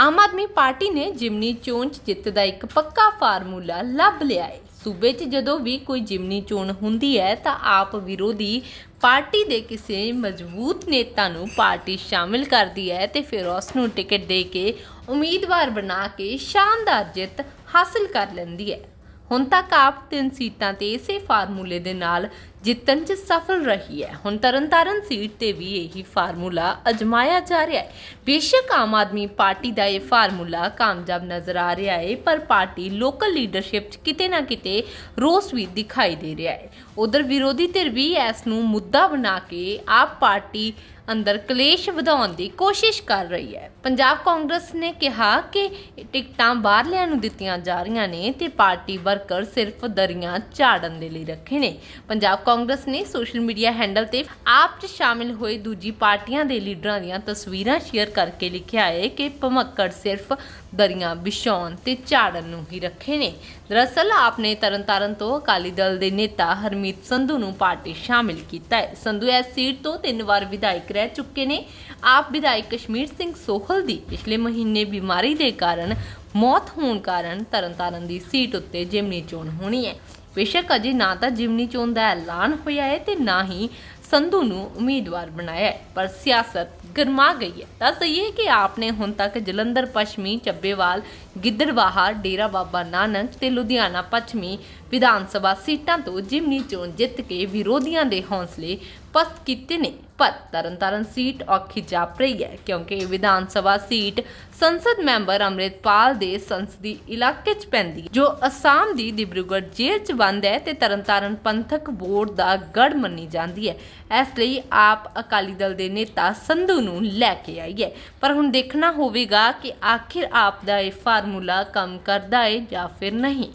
Aam Aadmi party ਨੇ ਜਿਮਨੀ ਚੋਣ 'ਚ ਜਿੱਤ ਦਾ ਇੱਕ ਪੱਕਾ ਫਾਰਮੂਲਾ ਲੱਭ ਲਿਆ ਹੈ। ਸੂਬੇ 'ਚ ਜਦੋਂ ਵੀ ਕੋਈ ਜਿਮਨੀ ਚੋਣ ਹੁੰਦੀ ਹੈ, ਤਾਂ ਆਪ ਵਿਰੋਧੀ ਪਾਰਟੀ ਦੇ ਕਿਸੇ ਮਜ਼ਬੂਤ ਨੇਤਾ ਨੂੰ ਪਾਰਟੀ ਸ਼ਾਮਿਲ ਕਰਦੀ ਹੈ ਤੇ ਫਿਰ ਉਸ ਨੂੰ ਟਿਕਟ ਦੇ ਕੇ ਉਮੀਦਵਾਰ ਬਣਾ ਕੇ ਸ਼ਾਨਦਾਰ ਜਿੱਤ ਹਾਸਲ ਕਰ ਲੈਂਦੀ ਹੈ। ਹੁਣ ਤੱਕ ਆਪ ਤਿੰਨ ਸੀਟਾਂ ਤੇ ਇਸੇ ਫਾਰਮੂਲੇ ਦੇ ਨਾਲ ਜਿੱਤਣ 'ਚ ਸਫਲ ਰਹੀ ਹੈ। ਹੁਣ ਤਰਨਤਾਰਨ ਸੀਟ ਤੇ ਵੀ ਇਹੀ ਫਾਰਮੂਲਾ ਅਜਮਾਇਆ ਜਾ ਰਿਹਾ ਹੈ। ਬੇਸ਼ੱਕ ਆਮ ਆਦਮੀ ਪਾਰਟੀ ਦਾ ਇਹ ਫਾਰਮੂਲਾ ਕਾਮਯਾਬ ਨਜ਼ਰ ਆ ਰਿਹਾ ਹੈ, ਪਰ ਪਾਰਟੀ ਲੋਕਲ ਲੀਡਰਸ਼ਿਪ 'ਚ ਕਿਤੇ ਨਾ ਕਿਤੇ ਰੋਸ ਵੀ ਦਿਖਾਈ ਦੇ ਰਿਹਾ ਹੈ। ਉਧਰ ਵਿਰੋਧੀ ਧਿਰ ਵੀ ਇਸ ਨੂੰ ਮੁੱਦਾ ਬਣਾ ਕੇ ਆਪ ਪਾਰਟੀ ਅੰਦਰ ਕਲੇਸ਼ ਵਧਾਉਣ ਦੀ ਕੋਸ਼ਿਸ਼ ਕਰ ਰਹੀ ਹੈ। ਪੰਜਾਬ ਕਾਂਗਰਸ ਨੇ ਕਿਹਾ ਕਿ ਟਿਕਟਾਂ ਬਾਹਰਲਿਆਂ ਨੂੰ ਦਿੱਤੀਆਂ ਜਾ ਰਹੀਆਂ ਨੇ ਤੇ ਪਾਰਟੀ ਵਰਕਰ ਸਿਰਫ ਦਰੀਆਂ ਝਾੜਨ ਦੇ ਲਈ ਰੱਖੇ ਨੇ। ਪੰਜਾਬ ਕਾਂਗਰਸ ਨੇ ਸੋਸ਼ਲ ਮੀਡੀਆ ਹੈਂਡਲ ਤੇ ਆਪ 'ਚ ਸ਼ਾਮਿਲ ਹੋਏ ਦੂਜੀ ਪਾਰਟੀਆਂ ਦੇ ਲੀਡਰਾਂ ਦੀਆਂ ਤਸਵੀਰਾਂ ਸ਼ੇਅਰ ਕਰਕੇ ਲਿਖਿਆ ਹੈ ਕਿ ਭਮੱਕੜ ਸਿਰਫ ਦਰੀਆਂ, ਵਿਛਾਉਣ ਤੇ ਝਾੜਨ ਨੂੰ ਹੀ ਰੱਖੇ ਨੇ। ਦਰਅਸਲ ਆਪ ਨੇ ਤਰਨਤਾਰਨ ਤੋਂ ਅਕਾਲੀ ਦਲ ਦੇ ਨੇਤਾ ਹਰਮੀਤ ਸੰਧੂ ਨੂੰ ਪਾਰਟੀ ਸ਼ਾਮਿਲ ਕੀਤਾ ਹੈ। ਸੰਧੂ ਇਸ ਸੀਟ ਤੋਂ ਤਿੰਨ ਵਾਰ ਵਿਧਾਇਕ ਰਹਿ ਚੁੱਕੇ ਨੇ। ਆਪ ਵਿਧਾਇਕ ਕਸ਼ਮੀਰ ਸਿੰਘ ਸੋਹਲ ਦੀ ਪਿਛਲੇ ਮਹੀਨੇ ਬਿਮਾਰੀ ਦੇ ਕਾਰਨ ਮੌਤ ਹੋਣ ਕਾਰਨ ਤਰਨਤਾਰਨ ਦੀ ਸੀਟ ਉੱਤੇ ਜਿਮਨੀ ਚੋਣ ਹੋਣੀ ਹੈ। ਬੇਸ਼ੱਕ ਅਜੇ ਨਾ ਤਾਂ ਜਿਮਨੀ ਚੋਣ ਦਾ ਐਲਾਨ ਹੋਇਆ ਹੈ ਤੇ ਨਾ ਹੀ ਸੰਧੂ ਨੂੰ ਉਮੀਦਵਾਰ ਬਣਾਇਆ ਹੈ, ਪਰ ਸਿਆਸਤ ਗਰਮਾ ਗਈ ਹੈ। ਦੱਸ ਦਈਏ ਕਿ ਆਪਨੇ ਹੁਣ ਤੱਕ ਜਲੰਧਰ, ਪੱਛਮੀ, ਚੱਬੇਵਾਲ, ਗਿੱਦੜਵਾਹਾ, ਡੇਰਾ ਬਾਬਾ ਨਾਨਕ ਤੇ ਲੁਧਿਆਣਾ, ਪੱਛਮੀ ਵਿਧਾਨ ਸਭਾ ਸੀਟਾਂ ਤੋਂ ਜਿਮਨੀ ਚੋਣ ਜਿੱਤ ਕੇ ਵਿਰੋਧੀਆਂ ਦੇ ਹੌਸਲੇ ਪਸਤ ਕੀਤੇ ਨੇ। ਪਰ ਤਰਨਤਾਰਨ ਸੀਟ ਔਖੀ ਜਾਪ ਰਹੀ ਹੈ ਕਿਉਂਕਿ ਇਹ ਵਿਧਾਨ ਸਭਾ ਸੀਟ ਸੰਸਦ ਮੈਂਬਰ ਅੰਮ੍ਰਿਤਪਾਲ ਦੇ ਸੰਸਦੀ ਇਲਾਕੇ 'ਚ ਪੈਂਦੀ ਜੋ ਅਸਾਮ ਦੀ ਦਿਬਰੂਗੜ੍ਹ ਜੇਲ੍ਹ 'ਚ ਬੰਦ ਹੈ ਤੇ ਤਰਨਤਾਰਨ ਪੰਥਕ ਬੋਰਡ ਦਾ ਗੜ ਮੰਨੀ ਜਾਂਦੀ ਹੈ ਇਸ ਲਈ ਆਪ ਅਕਾਲੀ ਦਲ ਦੇ ਨੇਤਾ ਸੰਧੂ ਨੂੰ ਲੈ ਕੇ ਆਈ ਹੈ ਪਰ ਹੁਣ ਦੇਖਣਾ ਹੋਵੇਗਾ ਕਿ ਆਖਿਰ ਆਪ ਦਾ ਇਹ ਫਾਰਮੂਲਾ ਕੰਮ ਕਰਦਾ ਹੈ ਜਾਂ ਫਿਰ ਨਹੀਂ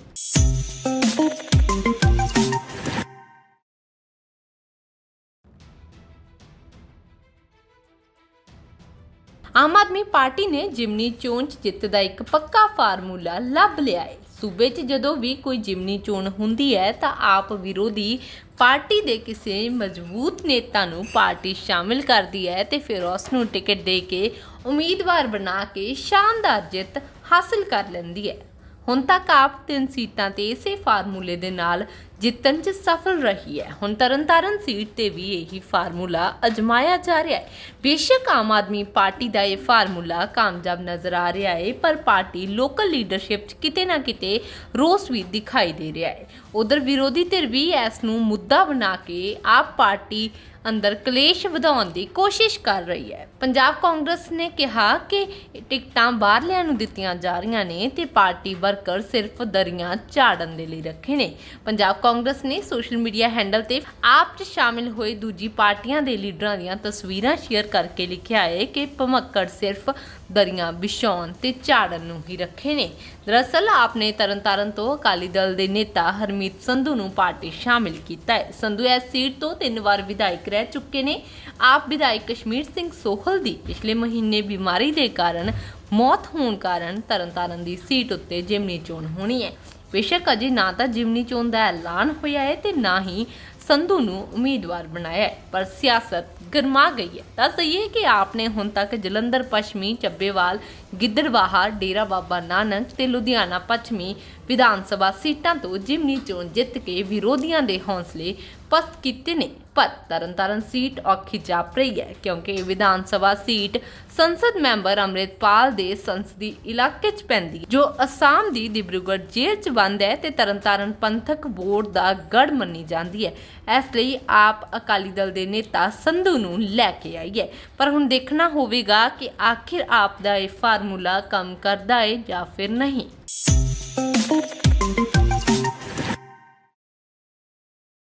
ਆਮ ਆਦਮੀ ਪਾਰਟੀ ਨੇ ਜਿਮਨੀ ਚੋਣ 'ਚ ਜਿੱਤ ਦਾ ਇੱਕ ਪੱਕਾ ਫਾਰਮੂਲਾ ਲੱਭ ਲਿਆ ਹੈ। ਸੂਬੇ 'ਚ ਜਦੋਂ ਵੀ ਕੋਈ ਜਿਮਨੀ ਚੋਣ ਹੁੰਦੀ ਹੈ ਤਾਂ ਆਪ ਵਿਰੋਧੀ ਪਾਰਟੀ ਦੇ ਕਿਸੇ ਮਜ਼ਬੂਤ ਨੇਤਾ ਨੂੰ ਪਾਰਟੀ ਸ਼ਾਮਿਲ ਕਰਦੀ ਹੈ ਤੇ ਫਿਰ ਉਸ ਨੂੰ ਟਿਕਟ ਦੇ ਕੇ ਉਮੀਦਵਾਰ ਬਣਾ ਕੇ ਸ਼ਾਨਦਾਰ ਜਿੱਤ ਹਾਸਲ ਕਰ ਲੈਂਦੀ ਹੈ। ਹੁਣ ਤੱਕ ਆਪ ਤਿੰਨ ਸੀਟਾਂ ਤੇ ਇਸੇ ਫਾਰਮੂਲੇ ਦੇ ਨਾਲ ਜਿੱਤਣ 'ਚ ਸਫਲ ਰਹੀ ਹੈ। ਹੁਣ ਤਰਨਤਾਰਨ ਸੀਟ ਤੇ ਵੀ ਇਹੀ ਫਾਰਮੂਲਾ ਅਜਮਾਇਆ ਜਾ ਰਿਹਾ ਹੈ। ਬੇਸ਼ੱਕ ਆਮ ਆਦਮੀ ਪਾਰਟੀ ਦਾ ਇਹ ਫਾਰਮੂਲਾ ਕਾਮਯਾਬ ਨਜ਼ਰ ਆ ਰਿਹਾ ਹੈ, ਪਰ ਪਾਰਟੀ ਲੋਕਲ ਲੀਡਰਸ਼ਿਪ 'ਚ ਕਿਤੇ ਨਾ ਕਿਤੇ ਰੋਸ ਵੀ ਦਿਖਾਈ ਦੇ ਰਿਹਾ ਹੈ। ਉਧਰ ਵਿਰੋਧੀ ਧਿਰ ਵੀ ਇਸ ਨੂੰ ਮੁੱਦਾ ਬਣਾ ਕੇ ਆਪ ਪਾਰਟੀ ਅੰਦਰ ਕਲੇਸ਼ ਵਧਾਉਣ ਦੀ ਕੋਸ਼ਿਸ਼ ਕਰ ਰਹੀ ਹੈ। ਪੰਜਾਬ ਕਾਂਗਰਸ ਨੇ ਕਿਹਾ ਕਿ ਟਿਕਟਾਂ ਬਾਹਰਲਿਆਂ ਨੂੰ ਦਿੱਤੀਆਂ ਜਾ ਰਹੀਆਂ ਨੇ ਤੇ ਪਾਰਟੀ ਵਰਕਰ ਸਿਰਫ ਦਰੀਆਂ ਝਾੜਨ ਦੇ ਲਈ ਰੱਖੇ ਨੇ। ਪੰਜਾਬ ਕਾਂਗਰਸ ਨੇ ਸੋਸ਼ਲ ਮੀਡੀਆ ਹੈਂਡਲ ਤੇ ਆਪ 'ਚ ਸ਼ਾਮਿਲ ਹੋਏ ਦੂਜੀ ਪਾਰਟੀਆਂ ਦੇ ਲੀਡਰਾਂ ਦੀਆਂ ਤਸਵੀਰਾਂ ਸ਼ੇਅਰ ਕਰਕੇ ਲਿਖਿਆ ਹੈ ਕਿ ਭਮੱਕੜ ਸਿਰਫ ਦਰੀਆਂ ਵਿਛਾਉਣ ਤੇ ਝਾੜਨ ਨੂੰ ਹੀ ਰੱਖੇ ਨੇ। ਦਰਅਸਲ ਆਪਨੇ ਤਰਨਤਾਰਨ ਤੋਂ ਅਕਾਲੀ ਦਲ ਦੇ ਨੇਤਾ ਹਰਮੀਤ ਸੰਧੂ ਨੂੰ ਪਾਰਟੀ ਸ਼ਾਮਿਲ ਕੀਤਾ ਹੈ। ਸੰਧੂ ਇਸ ਸੀਟ ਤੋਂ ਤਿੰਨ ਵਾਰ ਵਿਧਾਇਕ ਰਹਿ ਚੁੱਕੇ ਨੇ। ਆਪ ਵਿਧਾਇਕ ਕਸ਼ਮੀਰ ਸਿੰਘ ਸੋਹਲ ਦੀ ਪਿਛਲੇ ਮਹੀਨੇ ਬਿਮਾਰੀ ਦੇ ਕਾਰਨ ਮੌਤ ਹੋਣ ਕਾਰਨ ਤਰਨਤਾਰਨ ਦੀ ਸੀਟ ਉੱਤੇ ਜਿਮਨੀ ਚੋਣ ਹੋਣੀ ਹੈ। ਬੇਸ਼ੱਕ ਅਜੇ ਨਾ ਤਾਂ ਜਿਮਨੀ ਚੋਣ ਦਾ ਐਲਾਨ ਹੋਇਆ ਹੈ ਤੇ ਨਾ ਹੀ ਸੰਧੂ ਨੂੰ ਉਮੀਦਵਾਰ ਬਣਾਇਆ ਹੈ, ਪਰ ਸਿਆਸਤ ਗਰਮਾ ਗਈ ਹੈ। ਦੱਸ ਦਈਏ ਕਿ ਆਪ ਨੇ ਹੁਣ ਤੱਕ ਜਲੰਧਰ, ਪੱਛਮੀ ਚੱਬੇਵਾਲ ਗਿੱਦੜਵਾਹਾ, ਡੇਰਾ ਬਾਬਾ ਨਾਨਕ ਤੇ ਲੁਧਿਆਣਾ, ਪੱਛਮੀ ਵਿਧਾਨ ਸਭਾ ਸੀਟਾਂ ਤੋਂ ਜਿਮਨੀ ਚੋਣ ਜਿੱਤ ਕੇ ਵਿਰੋਧੀਆਂ ਦੇ ਹੌਸਲੇ ਪਸਤ ਕੀਤੇ ਨੇ। ਪਰ ਤਰਨਤਾਰਨ ਸੀਟ ਔਖੀ ਜਾਪ ਰਹੀ ਹੈ, ਕਿਉਂਕਿ ਵਿਧਾਨ ਸਭਾ ਸੀਟ ਸੰਸਦ ਮੈਂਬਰ ਅੰਮ੍ਰਿਤਪਾਲ ਦੇ ਸੰਸਦੀ ਇਲਾਕੇ 'ਚ ਪੈਂਦੀ ਜੋ ਅਸਾਮ ਦੀ ਦਿਬਰੂਗੜ੍ਹ ਜੇਲ੍ਹ 'ਚ ਬੰਦ ਹੈ ਤੇ ਤਰਨਤਾਰਨ ਪੰਥਕ ਬੋਰਡ ਦਾ ਗੜ ਮੰਨੀ ਜਾਂਦੀ ਹੈ। ਇਸ ਲਈ ਆਪ ਅਕਾਲੀ ਦਲ ਦੇ ਨੇਤਾ ਸੰਧੂ ਨੂੰ ਲੈ ਕੇ ਆਈ ਹੈ। ਪਰ ਹੁਣ ਦੇਖਣਾ ਹੋਵੇਗਾ ਕਿ ਆਖਿਰ ਆਪ ਦਾ ਇਹ ਫਾਰਮੂਲਾ ਕੰਮ ਕਰਦਾ ਹੈ ਜਾਂ ਫਿਰ ਨਹੀਂ।